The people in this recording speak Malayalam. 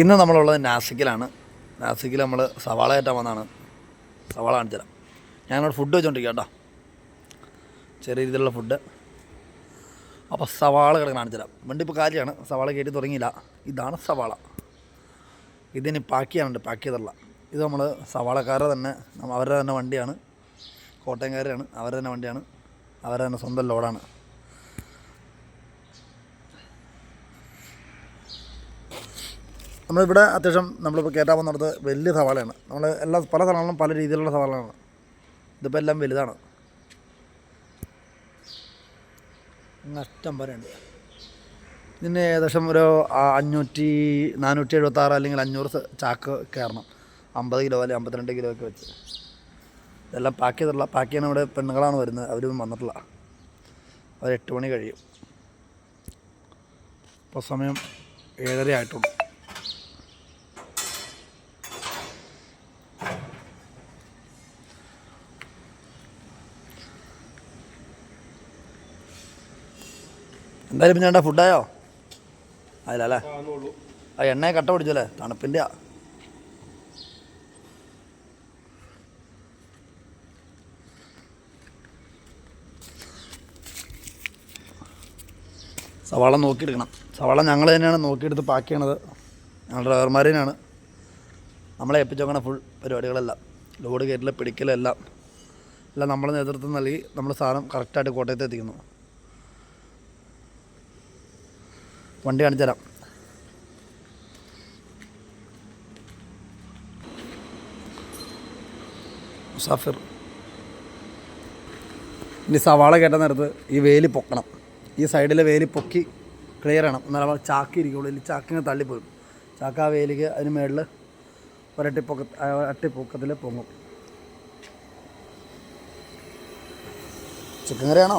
ഇന്ന് നമ്മളുള്ളത് നാസിക്കിലാണ്. നാസിക്കിൽ നമ്മൾ സവാള കയറ്റാൻ വന്നതാണ്. സവാള കാണിച്ചു തരാം. ഞാനിവിടെ ഫുഡ് വെച്ചോണ്ടിരിക്കുക കേട്ടോ. ചെറിയ രീതിയിലുള്ള ഫുഡ് അപ്പോൾ സവാള കിടക്കാൻ കാണിച്ചു തരാം. വണ്ടി ഇപ്പോൾ കാര്യമാണ് സവാള കയറ്റി തുടങ്ങിയില്ല. ഇതാണ് സവാള. ഇതിന് പാക്ക് ചെയ്യാനുണ്ട്. പാക്ക് ചെയ്തിട്ടുള്ള ഇത് നമ്മൾ സവാളക്കാരെ തന്നെ അവരുടെ തന്നെ വണ്ടിയാണ്. കോട്ടയംകാരാണ് അവരുടെ തന്നെ വണ്ടിയാണ്. അവരുടെ തന്നെ സ്വന്തം ലോഡാണ്. നമ്മളിവിടെ അത്യാവശ്യം നമ്മളിപ്പോൾ കയറ്റാൻ പോകുന്നിടത്ത് വലിയ സവാളയാണ്. നമ്മൾ എല്ലാ പല സ്ഥലങ്ങളിലും പല രീതിയിലുള്ള സവാളയാണ് ഇതിപ്പോൾ എല്ലാം വലുതാണ്. നഷ്ടം പറയുന്നത് ഇതിന് ഏകദേശം ഒരു അഞ്ഞൂറ്റി നാനൂറ്റി എഴുപത്താറ് അല്ലെങ്കിൽ അഞ്ഞൂറ് ചാക്ക് കയറണം. അമ്പത് കിലോ അല്ലെങ്കിൽ അമ്പത്തിരണ്ട് കിലോ ഒക്കെ വെച്ച്. ഇതെല്ലാം പാക്ക് ചെയ്തിട്ടുള്ള പാക്ക് ചെയ്യാൻ ഇവിടെ പെണ്ണുങ്ങളാണ് വരുന്നത്. അവരൊന്നും വന്നിട്ടില്ല. അവർ എട്ട് മണി കഴിയും. ഇപ്പോൾ സമയം ഏഴര ആയിട്ടുള്ളൂ എന്തായാലും പിന്നെ വേണ്ട ഫുഡായോ? അതിലല്ലേ ആ എണ്ണയെ കട്ട പിടിച്ചല്ലേ? തണുപ്പിന്റെ സവാള നോക്കിയെടുക്കണം. സവാള ഞങ്ങൾ തന്നെയാണ് നോക്കിയെടുത്ത് പാക്ക് ചെയ്യണത്. ഞങ്ങളുടെ ഡ്രൈവർമാർ തന്നെയാണ് നമ്മളെ ഏൽപ്പിച്ചോക്കണ ഫുൾ പരിപാടികളെല്ലാം. ലോഡ് കയറ്റിൽ പിടിക്കലെല്ലാം. എല്ലാം നമ്മൾ നേതൃത്വം നൽകി നമ്മൾ സാധനം കറക്റ്റായിട്ട് കോട്ടയത്ത് എത്തിക്കുന്നു. വണ്ടി കാണിച്ചു തരാം. മുസാഫിർ. ഇനി സവാള കേട്ട നേരത്ത് ഈ വേലി പൊക്കണം. ഈ സൈഡിലെ വേലി പൊക്കി ക്ലിയർ ചെയ്യണം. എന്നാലും ചാക്കി ഇരിക്കുള്ളൂ. ഇല്ലെങ്കിൽ ചാക്കിങ്ങനെ തള്ളിപ്പോയി ചാക്ക ആ വേലിക്ക് അതിന് മേളിൽ ഒരട്ടി പൊക്ക അട്ടി പൊക്കത്തിൽ പൊങ്ങും. ചിക്കൻ കറിയാണോ?